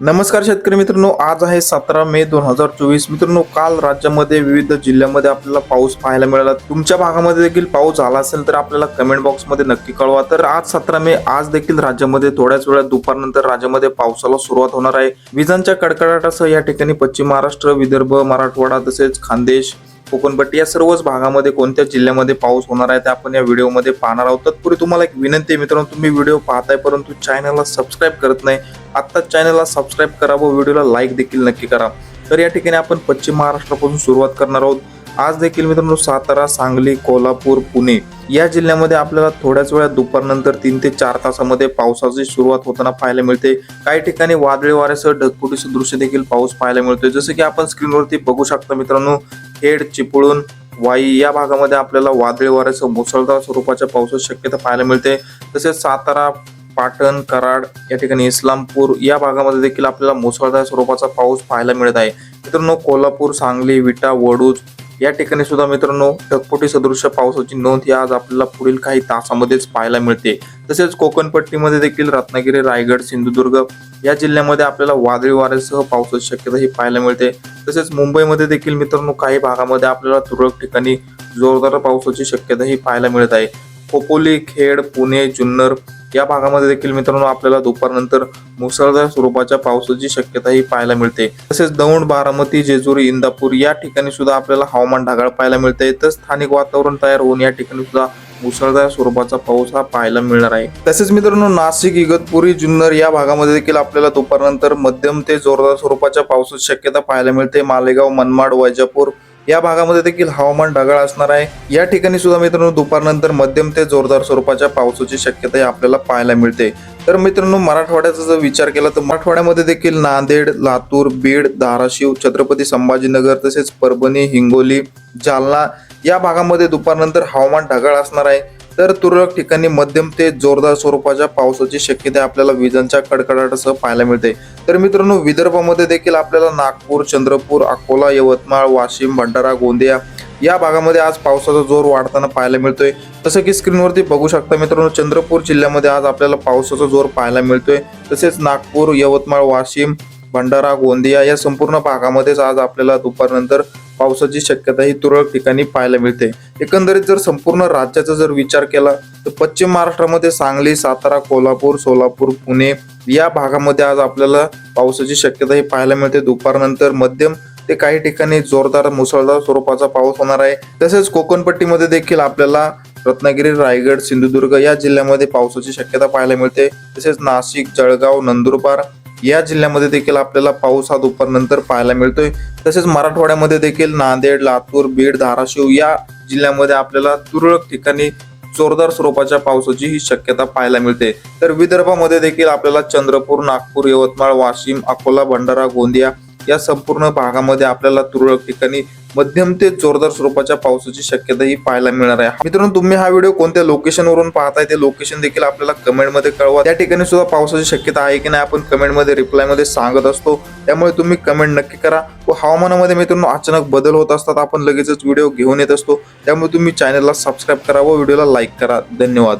नमस्कार शेतकरी मित्रांनो आज आहे सतरा मे दोन हजार चोवीस. मित्रांनो काल राज्यामध्ये विविध जिल्ह्यामध्ये आपल्याला पाऊस पाहायला मिळाला. तुमच्या भागामध्ये देखील पाऊस झाला असेल तर आपल्याला कमेंट बॉक्समध्ये नक्की कळवा. तर आज सतरा मे आज देखील राज्यामध्ये थोड्याच वेळात दुपारनंतर राज्यामध्ये पावसाला सुरुवात होणार आहे. विजांच्या कडकडाटासह या ठिकाणी पश्चिम महाराष्ट्र विदर्भ मराठवाडा तसेच खानदेश कोकणपट्टी या सर्वच भागामध्ये कोणत्या जिल्ह्यामध्ये पाऊस होणार आहे ते आपण या व्हिडिओमध्ये पाहणार आहोत. तत्पूर्वी तुम्हाला एक विनंती आहे मित्रांनो तुम्ही व्हिडिओ पाहताय परंतु चॅनलला सबस्क्राईब करत नाही आत्ताच चॅनलला सबस्क्राईब करा व व्हिडिओला लाईक देखील नक्की करा. तर या ठिकाणी आपण पश्चिम महाराष्ट्रापासून सुरुवात करणार आहोत. आज देखील मित्रांनो सातारा सांगली कोल्हापूर पुणे या जिल्ह्यामध्ये आपल्याला थोड्याच वेळात दुपारनंतर तीन ते चार तासामध्ये पावसाची सुरुवात होताना पाहायला मिळते. काही ठिकाणी वादळी वाऱ्यासह ढगफुटीचं दृश्य देखील पाऊस पाहायला मिळतोय. जसं की आपण स्क्रीनवरती बघू शकता मित्रांनो खेड चिपळूण वाई या भागामध्ये आपल्याला वादळी वाऱ्यासह मुसळधार स्वरूपाच्या पावसाची शक्यता पाहायला मिळते. तसेच सातारा पाटण कराड या ठिकाणी इस्लामपूर या भागामध्ये देखील आपल्याला मुसळधार स्वरूपाचा पाऊस पाहायला मिळत आहे. मित्रांनो कोल्हापूर सांगली विटा वडूज या ठिकाणी सुद्धा मित्रांनो ढगफुटी सदृश्य पावसाची नोंद ही आज आपल्याला पुढील काही तासामध्येच पाहायला मिळते. तसेच कोकणपट्टीमध्ये देखील रत्नागिरी रायगड सिंधुदुर्ग या जिल्ह्यामध्ये आपल्याला वादळी वाऱ्यासह पावसाची शक्यता ही पाहायला मिळते. तसेच मुंबईमध्ये देखील मित्रांनो काही भागामध्ये आपल्याला तुरळक ठिकाणी जोरदार पावसाची शक्यता ही पाहायला मिळत आहे. खोपोली खेड पुणे जुन्नर या भागामध्ये देखील मित्रांनो आपल्याला दुपारनंतर मुसळधार स्वरूपाच्या पावसाची शक्यताही पाहायला मिळते. तसेच दौंड बारामती जेजुरी इंदापूर या ठिकाणी सुद्धा आपल्याला हवामान ढगाळ पाहायला मिळते. तर स्थानिक वातावरण तयार होऊन या ठिकाणी सुद्धा मुसळधार स्वरूपाचा पाऊस हा पाहायला मिळणार आहे. तसेच मित्रांनो नाशिक इगतपुरी जुन्नर या भागामध्ये देखील आपल्याला दुपारनंतर मध्यम ते जोरदार स्वरूपाच्या पावसाची शक्यता पाहायला मिळते. मालेगाव मनमाड वैजापूर या भागामध्ये देखील हवामान ढगाळ असणार आहे. या ठिकाणी सुद्धा मित्रांनो दुपारनंतर मध्यम ते जोरदार स्वरूपाच्या पावसाची शक्यताही आपल्याला पाहायला मिळते. तर मित्रांनो मराठवाड्याचा जर विचार केला तर मराठवाड्यामध्ये देखील नांदेड लातूर बीड धाराशिव छत्रपती संभाजीनगर तसेच परभणी हिंगोली जालना या भागामध्ये दुपारनंतर हवामान ढगाळ असणार आहे. तर तुरळक ठिकाणी मध्यम ते जोरदार स्वरूपाच्या पावसाची शक्यता आपल्याला विजांच्या कडकडाटासह पाहायला मिळते. तर मित्रांनो विदर्भामध्ये देखील आपल्याला नागपूर चंद्रपूर अकोला यवतमाळ वाशिम भंडारा गोंदिया या भागामध्ये आज पावसाचा जोर वाढताना पाहायला मिळतोय. तसं की स्क्रीनवरती बघू शकता मित्रांनो चंद्रपूर जिल्ह्यामध्ये आज आपल्याला पावसाचा जोर पाहायला मिळतोय. तसेच नागपूर यवतमाळ वाशिम भंडारा गोंदिया या संपूर्ण भागामध्येच आज आपल्याला दुपारनंतर पावसाची शक्यता ही तुरळक ठिकाणी पाहायला मिळते. एकंदरीत जर संपूर्ण राज्याचा जर विचार केला तर पश्चिम महाराष्ट्रामध्ये सांगली सातारा कोल्हापूर सोलापूर पुणे या भागामध्ये आज आपल्याला पावसाची शक्यता ही पाहायला मिळते. दुपारनंतर मध्यम ते काही ठिकाणी जोरदार मुसळधार स्वरूपाचा पाऊस होणार आहे. तसेच कोकणपट्टीमध्ये देखील आपल्याला रत्नागिरी रायगड सिंधुदुर्ग या जिल्ह्यामध्ये पावसाची शक्यता पाहायला मिळते. तसेच नाशिक जळगाव नंदुरबार या जिल्ह्यामध्ये देखील आपल्याला पाऊस हा दुपारनंतर पाहायला मिळतोय. तसेच मराठवाड्यामध्ये देखील नांदेड लातूर बीड धाराशिव या जिल्ह्यामध्ये आपल्याला तुरळक ठिकाणी जोरदार स्वरूपाच्या पावसाची ही शक्यता पाहायला मिळते. तर विदर्भामध्ये देखील आपल्याला चंद्रपूर नागपूर यवतमाळ वाशिम अकोला भंडारा गोंदिया या संपूर्ण भागामध्ये आपल्याला तुरळक ठिकाणी मध्यम ते जोरदार स्वरूपाच्या पावसाची शक्यता ही पाहायला मिळणार आहे. मित्रांनो तुम्ही हा व्हिडिओ कोणत्या लोकेशन वरून पाहताय? ते लोकेशन देखील आपल्याला कमेंटमध्ये कळवा. त्या ठिकाणी सुद्धा पावसाची शक्यता आहे की नाही आपण कमेंटमध्ये रिप्लायमध्ये सांगत असतो. त्यामुळे तुम्ही कमेंट नक्की करा. व हवामानामध्ये मित्रांनो अचानक बदल होत असतात आपण लगेचच व्हिडिओ घेऊन येत असतो. त्यामुळे तुम्ही चॅनलला सबस्क्राईब करा व व्हिडिओला लाईक करा. धन्यवाद.